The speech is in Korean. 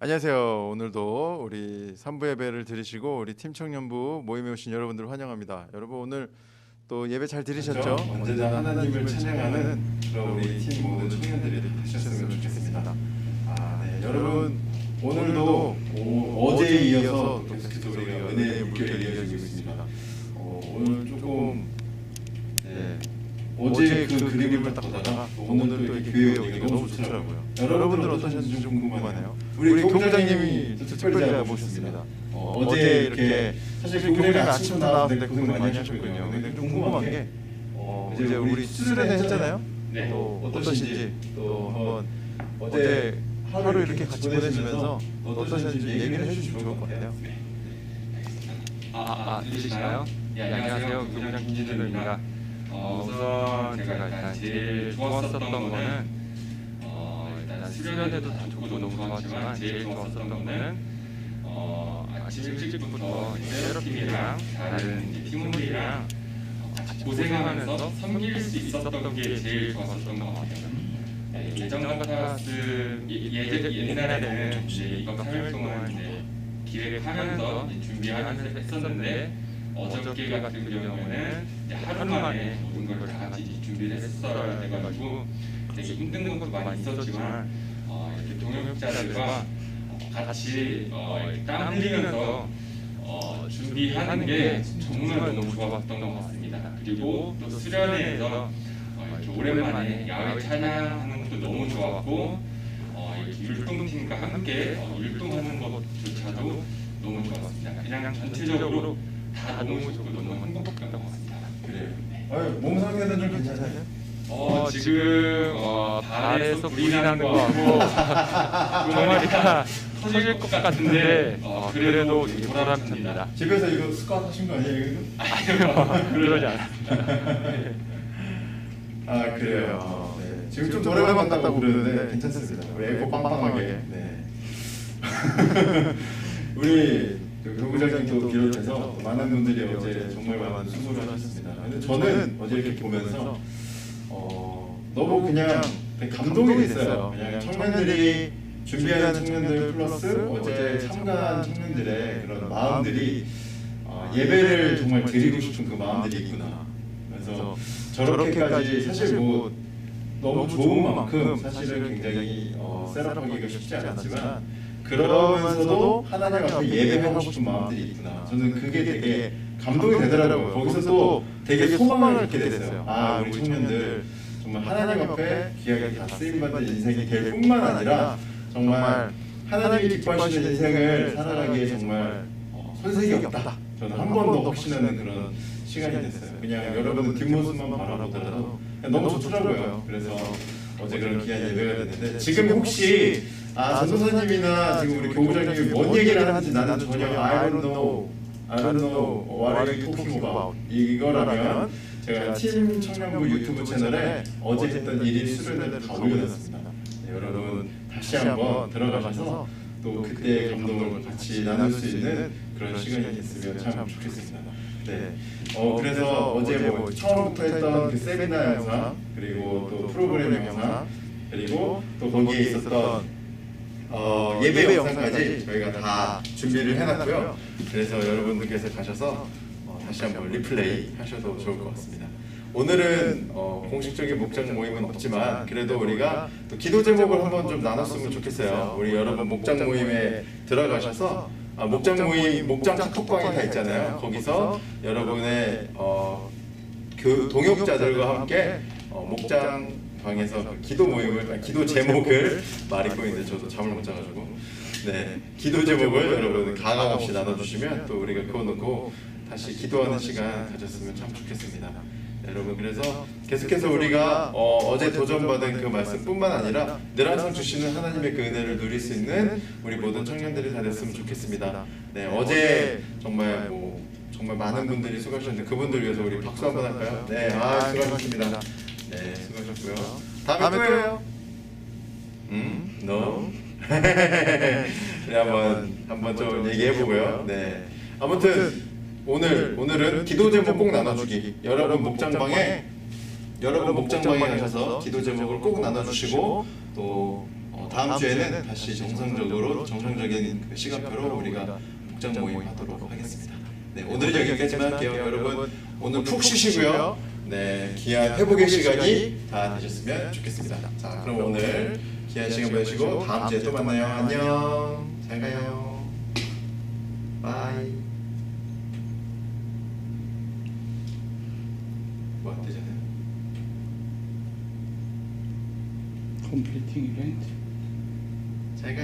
안녕하세요. 오늘도 우리 3부 예배를 들으시고 우리 팀 청년부 모임에 오신 여러분들 환영합니다. 여러분 오늘 또 예배 잘 들으셨죠? 그렇죠? 언제나 하나님을 찬양하는 우리 팀 모든 청년들이 되셨으면 좋겠습니다. 아, 네, 여러분 오늘도 오, 어제에 이어서 또 계속해서 우리가 은혜의 물결이 이어지고 있습니다. 어, 오늘 조금 네, 어제 그 그림을 딱 보다가 또 오늘 또 이렇게 교회 오기가 너무 좋더라고요. 여러분들 어떠셨는지 좀 궁금하네요. 우리 교부장님이 또 특별히 잘 보셨습니다. 어, 어제 이렇게 사실 교부장님 아침부터 나왔는데 고생 많이 하셨거든요. 근데 좀 궁금한 게 어, 이제 우리 수련회 했잖아요. 네. 또 어떠신지 또또 한번 어제 하루 이렇게 같이 보내시면서 어떠셨는지 얘기를 해주시면 좋을 것 같아요. 아, 아, 들리시나요? 예, 안녕하세요. 교무장 김진우입니다. 어, 우선 제가 일단 제일 좋았었던 거는 어, 수련회도 다 좋고 너무 좋았지만 제일 좋았었던 거는 어, 아침 일찍부터 세러팀이랑 다른 팀원들이랑 같이 고생하면서 섬길 수 있었던 게 제일 좋았었던 것 같아요. 네, 예전 같았음 옛날에는 2박 3일 동안 기획하면서 준비하면서 했었는데 어저께 같은 경우에는 하루 만에 모든 걸 다 같이 준비를 했어야 돼가지고 되게 힘든 것도 많이 있었지만 어, 이렇게 동역자들과 어, 같이 어, 이렇게 땀 흘리면서 어, 준비하는 게 정말 너무 좋았던 것 같습니다. 그리고 또 수련회에서 어, 이렇게 오랜만에 야외 찬양하는 것도 너무 좋았고 어, 이렇게 율동팀과 함께 어, 율동하는 것조차도 너무 좋았습니다. 그냥 전체적으로 다 너무 좋고 너무 행복했던 것 같습니다. 그래요. 어, 몸 상태는 좀 괜찮아요? 어, 지금 어, 발에서 불이 나는 것 같고 종아리가 터질 것 같은데 어, 그래도 이게 보람찹니다. 집에서 이거 스쿼트 하신 거 아니에요? 이거? 아니요, 그러지 않아요. 아 그래요. 네. 지금 좀 노래방 같다고 부르는데 괜찮습니다. 외고 빵빵하게. 네. 우리 그 교부장님도 비롯해서 많은 분들이 어제 정말 많은 수고를 하셨습니다. 근데 저는 어제 이렇게 보면서 어, 너무 그냥 감동이 됐어요. 그냥 청년들이 준비하는 청년들 플러스 어제 참가한 청년들의 그런 마음들이 아, 예배를 정말 드리고 싶은 그 마음들이 있구나. 그래서 저렇게까지 사실 뭐 너무 좋은 만큼 사실은 굉장히 어, 셋업하기가 쉽지 않았지만 그러면서도 하나님 앞에 예배하고 싶은 마음들이 있구나. 저는 그게 되게 감동이 되더라고요. 거기서 또 되게 소망을 갖게 됐어요. 아 우리 청년들 정말 하나님 앞에 귀하게 다 쓰임받는 인생이 될 뿐만 아니라 정말 하나님이 기뻐하시는 인생을 살아가기에 정말 어, 손색이 없다. 저는 한 번 더 확신하는 그런 시간이 됐어요. 그냥 여러분들 뒷모습만 바라보더라도 너무 좋더라고요. 그래서 어제 그런 귀한 예배가 됐는데 지금 혹시 아 전도사님이나 지금 우리 교부장님이 뭔 얘기를 하는지 나는 전혀 I don't know, I don't know what are you talking about. 이거라면 제가 팀 청년부 유튜브 채널에 어제 했던 일일 수련회를 다. 올려놨습니다. 네, 여러분 다시 한번 들어가셔서 또 그때의 감동을 같이 나눌 수 있는 그런 시간이 됐으면 참 좋겠습니다. 네. 어 그래서 어제 뭐 처음부터 했던 그 세미나 영상 그리고 또 프로그램 영상 그리고 또 거기에 있었던 어, 예배 영상까지 저희가 다 준비를 해놨고요. 그래서 여러분들께서 가셔서 어, 다시 한번 리플레이 하셔도 좋을 것 같습니다. 오늘은 어, 공식적인 목장 모임은 없지만 그래도 우리가 또 기도 제목을 한번 좀 나눴으면 좋겠어요. 우리 여러분 목장 모임에 들어가셔서 아, 목장 모임 목장 카톡방이 다 있잖아요. 거기서 여러분의 어, 교, 동역자들과 함께 어, 목장 방에서 그 기도 모임을 아니, 기도 제목을 말했고 있는데 저도 잠을 못 자가지고 네 기도 제목을 여러분 가감 없이 나눠주시면 또 우리가 그거 놓고 다시 기도하는 시간 가졌으면 참 좋겠습니다. 네, 여러분 그래서 계속해서 우리가 어, 제 도전받은 그 말씀뿐만 아니라 늘 항상 주시는 하나님의 그 은혜를 누릴 수 있는 우리 모든 청년들이 다 됐으면 좋겠습니다. 네 어제 정말 뭐 정말 많은 분들이 수고하셨는데 그분들 위해서 우리 박수 한번 할까요? 네, 아 수고하셨습니다. 네, 수고하셨고요. 다음에 또 해요. 음, no. 네, 한번 한번 좀 얘기해 보고요. 네, 아무튼 오늘 오늘은 기도 제목 꼭 나눠주기. 여러분 목장방에 여러분 목장방에 가셔서 기도 제목을 꼭 나눠주시고 또 어, 다음 주에는 다시 정상적으로 정상적인 그 시간표로 우리가 복장 모임 하도록 하겠습니다. 네, 오늘 여기까지만 할게요, 여러분. 오늘 푹 쉬시고요. 네, 귀한 회복의 시간이 다 되셨으면 좋겠습니다. 자, 그럼 오늘 귀한 시간 보내시고 다음 주에 또 만나요. 안녕. 잘 가요. 바이. 뭐안 되잖아요. completing event